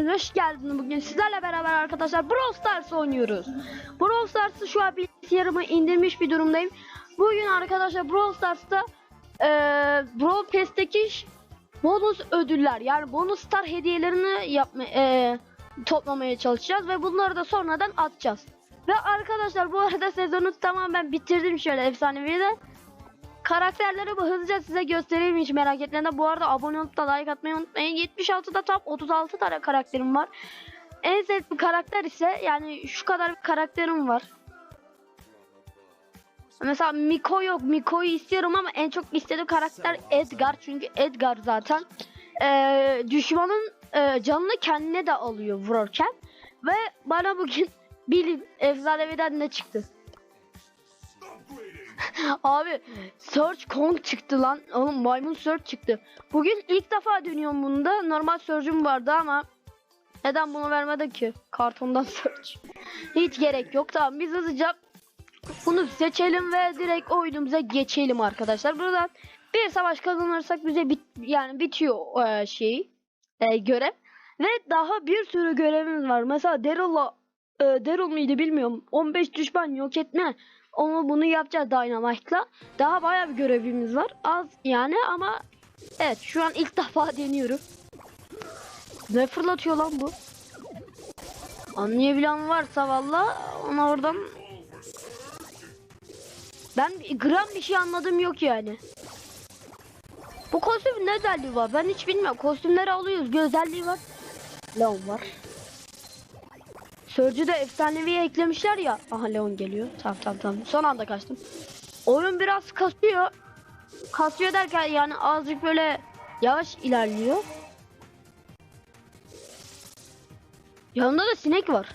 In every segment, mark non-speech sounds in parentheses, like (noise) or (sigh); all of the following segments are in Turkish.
hepiniz hoş geldiniz. Bugün sizlerle beraber arkadaşlar Brawl Stars oynuyoruz. Brawl Stars'ı şu an bilgisayarıma indirmiş bir durumdayım. Bugün arkadaşlar Brawl Stars'ta eee Brawl Pass'teki bonus ödüller yani bonus star hediyelerini yapma, eee, toplamaya çalışacağız ve bunları da sonradan atacağız. Ve arkadaşlar bu arada sezonu tamamen bitirdim şöyle efsanevi de. Karakterleri hızlıca size göstereyim hiç merak etmeyin. Bu arada abone olup da like atmayı unutmayın. 76'da top 36 tane karakterim var. En sevdiğim karakter ise yani şu kadar bir karakterim var. Mesela Miko yok. Miko'yu istiyorum ama en çok istediğim karakter Edgar. Çünkü Edgar zaten eee, düşmanın eee, canını kendine de alıyor vururken. Ve bana bugün (laughs) bilin efsaneviden ne çıktı? (laughs) Abi Search Kong çıktı lan. Oğlum maymun Search çıktı. Bugün ilk defa dönüyorum bunda. Normal Search'üm vardı ama neden bunu vermedi ki? Kartondan (laughs) Search. Hiç gerek yok. Tamam biz hızlıca bunu seçelim ve direkt oyunumuza geçelim arkadaşlar. Buradan bir savaş kazanırsak bize bit yani bitiyor e, şey e, görev. Ve daha bir sürü görevimiz var. Mesela Daryl'la e, Daryl mıydı bilmiyorum. 15 düşman yok etme. Onu bunu yapacağız Dynamite'la. Daha bayağı bir görevimiz var. Az yani ama evet şu an ilk (laughs) defa deniyorum. Ne fırlatıyor lan bu? Anlayabilen varsa valla ona oradan ben gram bir şey anladım yok yani. Bu kostümün ne özelliği var? Ben hiç bilmiyorum. Kostümleri alıyoruz. Bir özelliği var. Leon var. Sörcü de efsaneviye eklemişler ya. Aha Leon geliyor. Tamam tamam tamam. Son anda kaçtım. Oyun biraz kasıyor. Kasıyor derken yani azıcık böyle yavaş ilerliyor. Yanında da sinek var.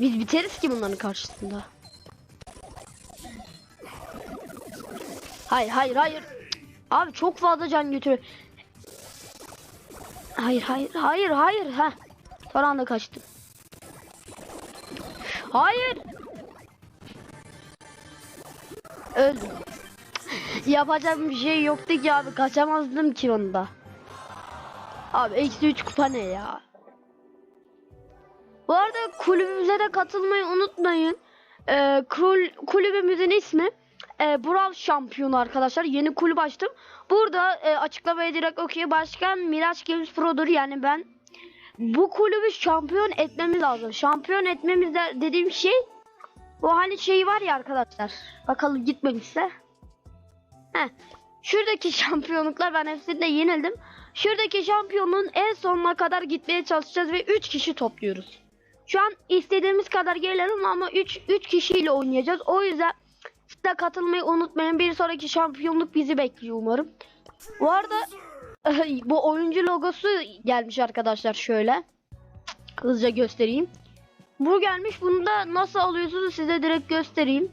Biz biteriz ki bunların karşısında. Hayır hayır hayır. Abi çok fazla can götürüyor. Hayır hayır hayır hayır ha. Son anda kaçtım. Hayır. Öldüm. Yapacak bir şey yoktu ki abi kaçamazdım ki onda. Abi eksi 3 kupa ne ya? Bu arada kulübümüze de katılmayı unutmayın. Ee, kul- kulübümüzün ismi e, Brawl Şampiyonu arkadaşlar. Yeni kulüp açtım. Burada e, açıklamaya direkt okuyor. Başkan Miraç Games Pro'dur yani ben. Bu kulübü şampiyon etmemiz lazım. Şampiyon etmemiz de dediğim şey bu hani şey var ya arkadaşlar. Bakalım gitmemişse. Heh. Şuradaki (laughs) şampiyonluklar ben hepsinde yenildim. Şuradaki şampiyonluğun en sonuna kadar gitmeye çalışacağız ve 3 kişi topluyoruz. Şu an istediğimiz kadar gelelim ama 3 3 kişiyle oynayacağız. O yüzden de katılmayı unutmayın. Bir sonraki şampiyonluk bizi bekliyor umarım. Bu arada (laughs) bu oyuncu logosu gelmiş arkadaşlar şöyle. Hızlıca göstereyim. Bu gelmiş. Bunu da nasıl alıyorsunuz size direkt göstereyim.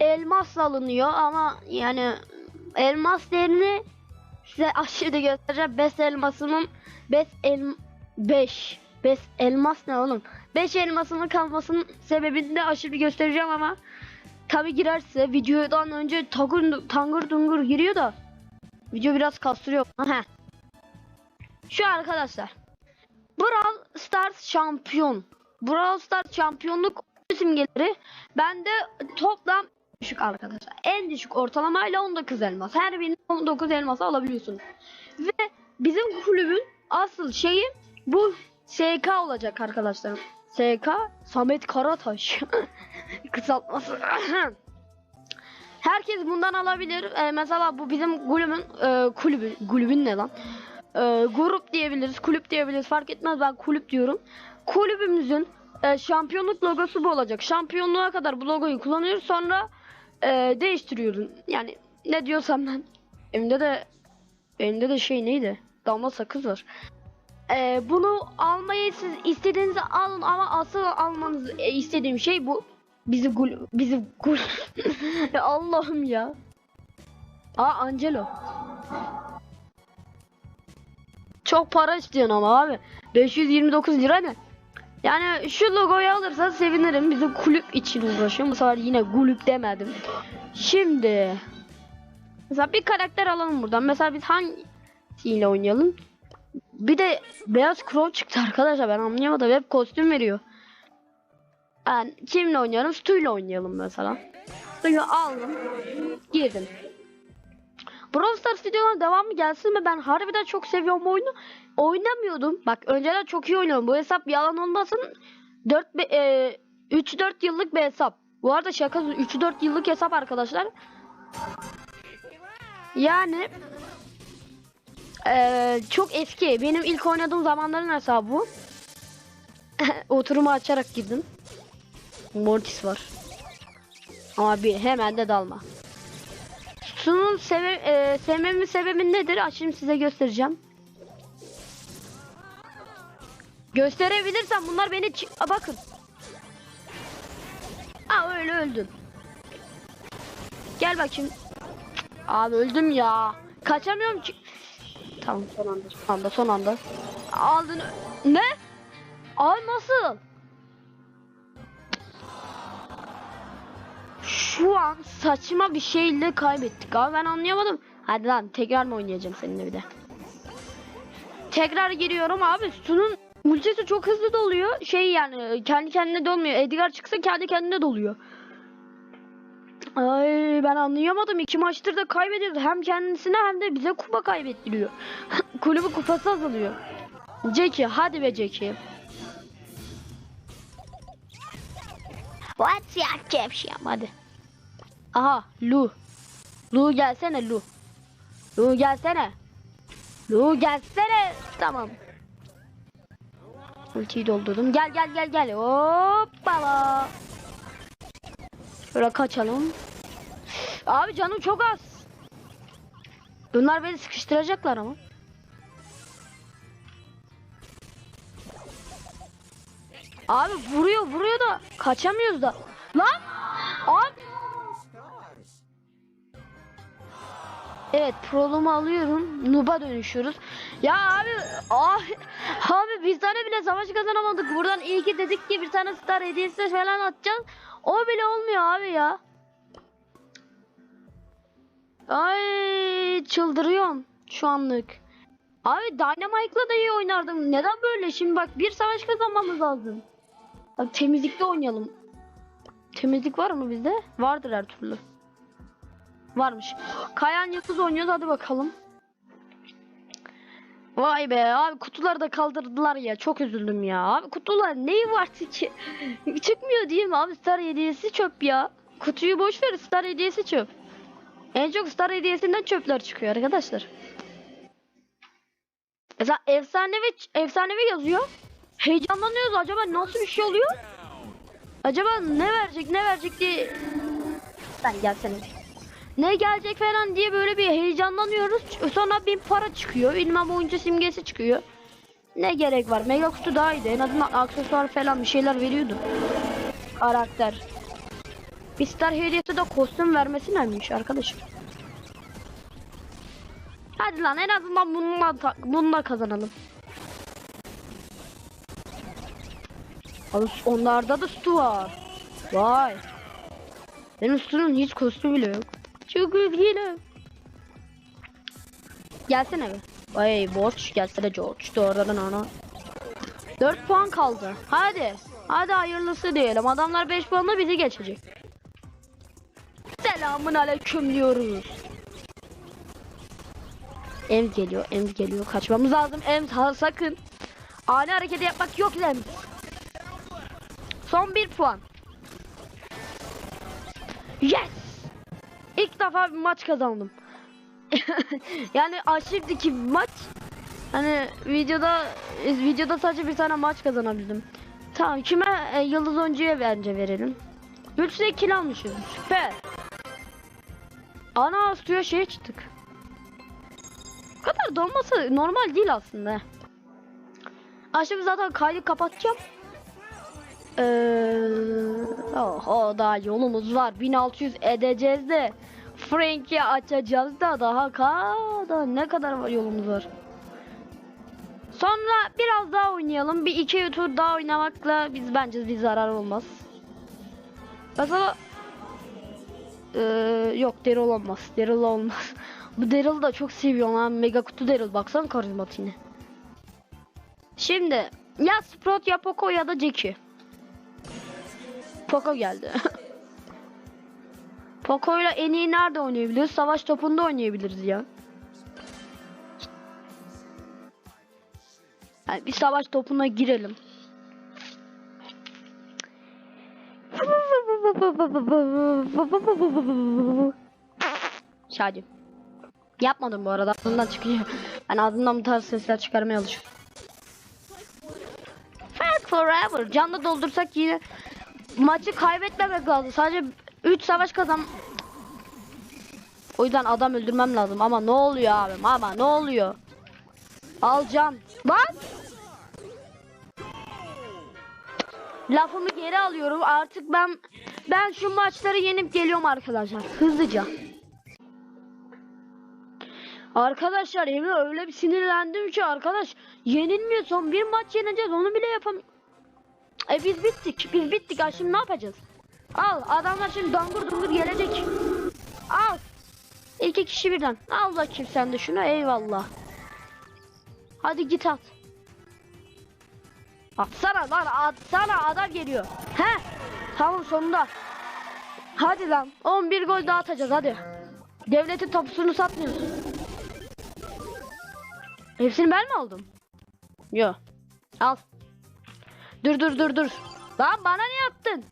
Elmas alınıyor ama yani elmas değerini size (laughs) aşağıda göstereceğim. 5 elmasının 5 el 5 5 elmas ne oğlum? 5 elmasının kalmasının sebebini de aşırı göstereceğim ama tabi girerse videodan önce tangır tangır dungur giriyor da video biraz kastırıyor. Heh. Şu arkadaşlar. Brawl Stars şampiyon. Brawl Stars şampiyonluk simgeleri bende toplam düşük arkadaşlar. En düşük ortalamayla 19 elmas. Her birinin 19 elması alabiliyorsunuz. Ve bizim kulübün asıl şeyi bu SK olacak arkadaşlarım. SK Samet Karataş. (laughs) Kısaltması. (clears throat) Herkes bundan alabilir. Ee, mesela bu bizim kulübün e, kulübü kulübün ne lan? Ee, grup diyebiliriz, kulüp diyebiliriz. Fark etmez ben kulüp diyorum. Kulübümüzün e, şampiyonluk logosu bu olacak. Şampiyonluğa kadar bu logoyu kullanıyoruz. Sonra e, değiştiriyoruz. Yani ne diyorsam ben. Elimde de elimde de şey neydi? Damla sakız var. E, bunu almayı siz istediğinizi alın ama asıl almanız e, istediğim şey bu. Bizi gul bizi gul (laughs) Allah'ım ya. Aa Angelo. Çok para istiyorsun ama abi. 529 lira ne? Yani şu logoyu alırsa sevinirim. Bizim kulüp için uğraşıyorum. Bu sefer yine kulüp demedim. Şimdi Mesela bir karakter alalım buradan. Mesela biz hangisiyle oynayalım? Bir de beyaz crow çıktı arkadaşlar ben anlayamadım. Hep kostüm veriyor. Ben kimle oynayalım? Stu'yla oynayalım mesela. Stu'yu aldım. Girdim. Brawl Stars videoların devamı gelsin mi? Ben harbiden çok seviyorum oyunu. Oynamıyordum. Bak önceden çok iyi oynuyorum. Bu hesap yalan olmasın. 4 e, 3-4 yıllık bir hesap. Bu arada şaka 3-4 yıllık hesap arkadaşlar. Yani eee, çok eski. Benim ilk oynadığım zamanların hesabı bu. (laughs) Oturumu açarak girdim. Mortis var. Ama bir hemen de dalma. Sunun sebe e, sevmemin sebebi nedir? Açayım size göstereceğim. Gösterebilirsem bunlar beni Aa, bakın. Aa öyle öldün. Gel bakayım. Abi öldüm ya. Kaçamıyorum ki. Tamam son anda son anda son anda. Aldın. Ne? Abi nasıl? Şu an saçma bir şeyle kaybettik abi ben anlayamadım. Hadi lan tekrar mı oynayacağım seninle bir de. Tekrar giriyorum abi. Sunun ultisi çok hızlı doluyor. Şey yani kendi kendine dolmuyor. Edgar çıksa kendi kendine doluyor. Ay ben anlayamadım. İki maçtır da kaybediyoruz. Hem kendisine hem de bize kupa kaybettiriyor. (laughs) Kulübü kupası azalıyor. Jackie hadi be Jackie. What's your caption? Hadi. Aha Lu. Lu gelsene Lu. Lu gelsene. Lu gelsene. Tamam. Ultiyi doldurdum. Gel gel gel gel. Hoppala. Şöyle kaçalım. Abi canım çok az. Bunlar beni sıkıştıracaklar ama. Abi vuruyor vuruyor da kaçamıyoruz da. Lan! Abi! Evet prolumu alıyorum. Nuba dönüşüyoruz. Ya abi abi, abi biz tane bile savaş kazanamadık. Buradan iyi ki dedik ki bir tane star hediyesi falan atacağız. O bile olmuyor abi ya. Ay çıldırıyorum şu anlık. Abi Dynamite'la da iyi oynardım. Neden böyle? Şimdi bak bir savaş kazanmamız lazım. Bak temizlikte oynayalım. Temizlik var mı bizde? Vardır her türlü. Varmış. Kayan Yıldız oynuyoruz hadi bakalım. Vay be abi kutuları da kaldırdılar ya çok üzüldüm ya. Abi kutular neyi vardı ki? (laughs) Çıkmıyor değil mi abi star hediyesi çöp ya. Kutuyu boş ver star hediyesi çöp. En çok star hediyesinden çöpler çıkıyor arkadaşlar. Mesela efsanevi efsanevi yazıyor. Heyecanlanıyoruz acaba nasıl bir şey oluyor? Acaba ne verecek ne verecek diye sen gelsene. Ne gelecek falan diye böyle bir heyecanlanıyoruz. Sonra bir para çıkıyor. Bilmem oyuncu simgesi çıkıyor. Ne gerek var? Mega kutu daha iyiydi. En azından aksesuar falan bir şeyler veriyordu. Karakter. Bir star hediyesi de kostüm vermesi neymiş arkadaşım? Hadi lan en azından bununla, bununla kazanalım. Onlarda da stu var. Vay. Benim stunun hiç kostümü bile yok. Çok üzgünüm. Gelsene be. Vay borç gelsene George. Doğrudan ona. 4 puan kaldı. Hadi. Hadi hayırlısı diyelim. Adamlar 5 puanla bizi geçecek. Selamun aleyküm diyoruz. Ems geliyor, Ems geliyor. Kaçmamız lazım. Ems ha, sakın. Ani hareketi yapmak yok Ems. Son bir puan. Yes! İlk defa bir maç kazandım. (laughs) yani aşırı bir maç. Hani videoda videoda sadece bir tane maç kazanabildim. Tamam kime e, yıldız oyuncuya bence verelim. 3 de kill almışız. Süper. Ana suya şeye çıktık. Bu kadar dolması normal değil aslında. Aşağı zaten kaydı kapatacağım. Ee, oho daha yolumuz var. 1600 edeceğiz de. Frank'i açacağız da daha ka da ne kadar var yolumuz var. Sonra biraz daha oynayalım. Bir iki tur daha oynamakla biz bence bir zarar olmaz. Mesela ee, yok Daryl olmaz. Daryl olmaz. (laughs) Bu Daryl'ı da çok seviyorum ha. Mega kutu Daryl. Baksana karizmatiğine. Şimdi ya Sprout ya Poco ya da Jackie. Poco geldi. (laughs) Poco'yla en iyi nerede oynayabiliriz? Savaş topunda oynayabiliriz ya. Yani bir savaş topuna girelim. Şadi. Yapmadım bu arada. Ağzımdan çıkıyor. Ben ağzımdan bu tarz sesler çıkarmaya alışıyorum. Fight forever. Canlı doldursak yine maçı kaybetmemek lazım. Sadece 3 savaş kazan. O yüzden adam öldürmem lazım. Ama ne oluyor abim? Ama ne oluyor? Alacağım. Bak. Lafımı geri alıyorum. Artık ben ben şu maçları yenip geliyorum arkadaşlar. Hızlıca. Arkadaşlar Emre öyle bir sinirlendim ki arkadaş yenilmiyor son bir maç yeneceğiz onu bile yapam. E biz bittik biz bittik ha şimdi ne yapacağız? Al adamlar şimdi dangur dungur gelecek. Al. İki kişi birden. Al bakayım sen de şunu eyvallah. Hadi git at. Atsana lan atsana adam geliyor. He. Tamam sonunda. Hadi lan 11 gol daha atacağız hadi. Devletin topusunu satmıyoruz. Hepsini ben mi aldım? Yo. Al. Dur dur dur dur. Lan bana ne?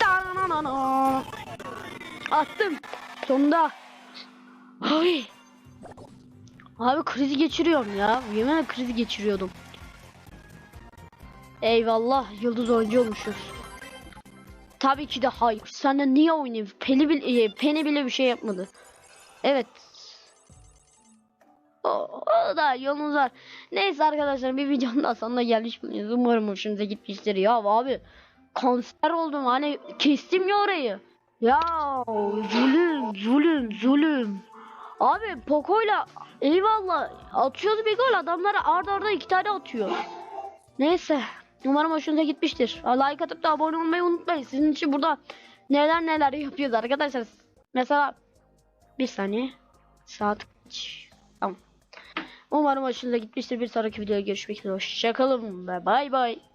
Dananana. Attım. Sonunda. Ay. Abi krizi geçiriyorum ya. Yemin krizi geçiriyordum. Eyvallah yıldız oyuncu olmuşuz. Tabii ki de hayır. De niye oynayayım? Peli bile, e, bile bir şey yapmadı. Evet. O, o da yolunuz var. Neyse arkadaşlar bir videonun daha sonuna gelmiş bulunuyoruz. Umarım hoşunuza gitmiştir. Ya abi konser oldum hani kestim ya orayı. Ya zulüm zulüm zulüm. Abi Poco'yla eyvallah atıyoruz bir gol adamlara arda arda iki tane atıyor. Neyse umarım hoşunuza gitmiştir. Like atıp da abone olmayı unutmayın. Sizin için burada neler neler yapıyoruz arkadaşlar. Mesela bir saniye saat? Tamam. Umarım hoşunuza gitmiştir. Bir sonraki videoda görüşmek üzere. Hoşçakalın ve bay bay.